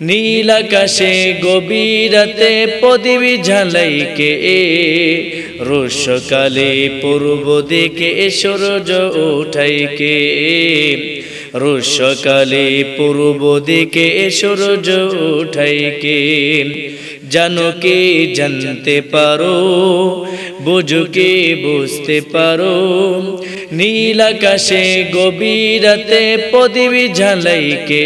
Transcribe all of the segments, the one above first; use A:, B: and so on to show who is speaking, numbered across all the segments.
A: নীল আকাশে গভীরাতে প্রদীপ ঝালাইকে রোষকালে পূর্ব দিকে সূর্য উঠাইকে রোষকালে পূর্ব দিকে সূর্য উঠাইকে জানো কে জানতে পারো? বুঝুকে বুঝতে পারো। নীল আকাশে গভীরাতে প্রদীপ ঝালাইকে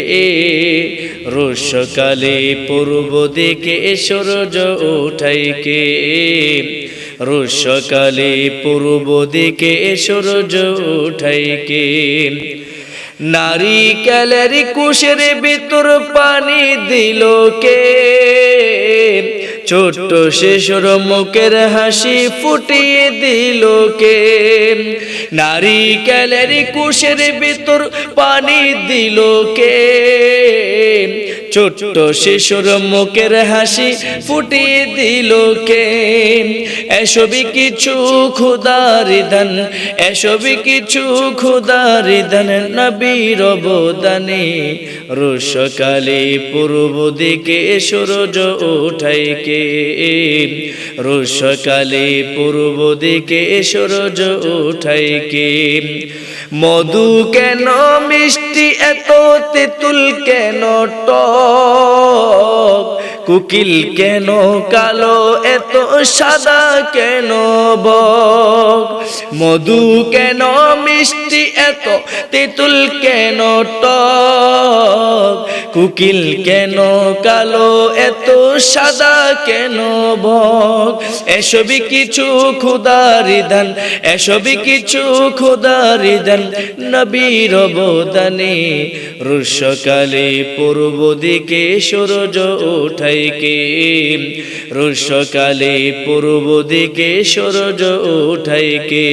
A: রোষকালে পূর্ব দিকে সূর্য উঠাইকে রোষকালে পূর্ব দিকে সূর্য উঠাইকে নারী ক্যালারি কুশের ভিতর পানি দিল কে? ছোট্ট শিশুর মুখের হাসি ফুটিয়ে দিল কে? নারী ক্যালারি কুশের ভিতর পানি দিল কে? ছোট্ট শিশুর মুখের হাসি ফুটিয়ে দিল কে? এসবই কিছু খুদার দান এসবই কিছু খুদার দান নবীর অবদানে রোষকালে পূর্ব দিকে সূর্য উঠাইকে রোষকালে পূর্ব দিকে সূর্য উঠাইকে মধু কেন মিষ্টি, এত তেঁতুল কেন টক? কুকিল কেন কালো? এত সাদা কেন বক? মধু কেন মিষ্টি? এত তেঁতুল কেন টক? কুকিল কেন কালো? এত সাদা কেন বক? এসবই কিছু খুদারি দান এসবই কিছু খুদারি দান নবীর অবদানে রুষকালে পূর্ব দিকে সূর্য উঠাইকে রুষকালে পূর্ব দিকে সূর্য উঠাইকে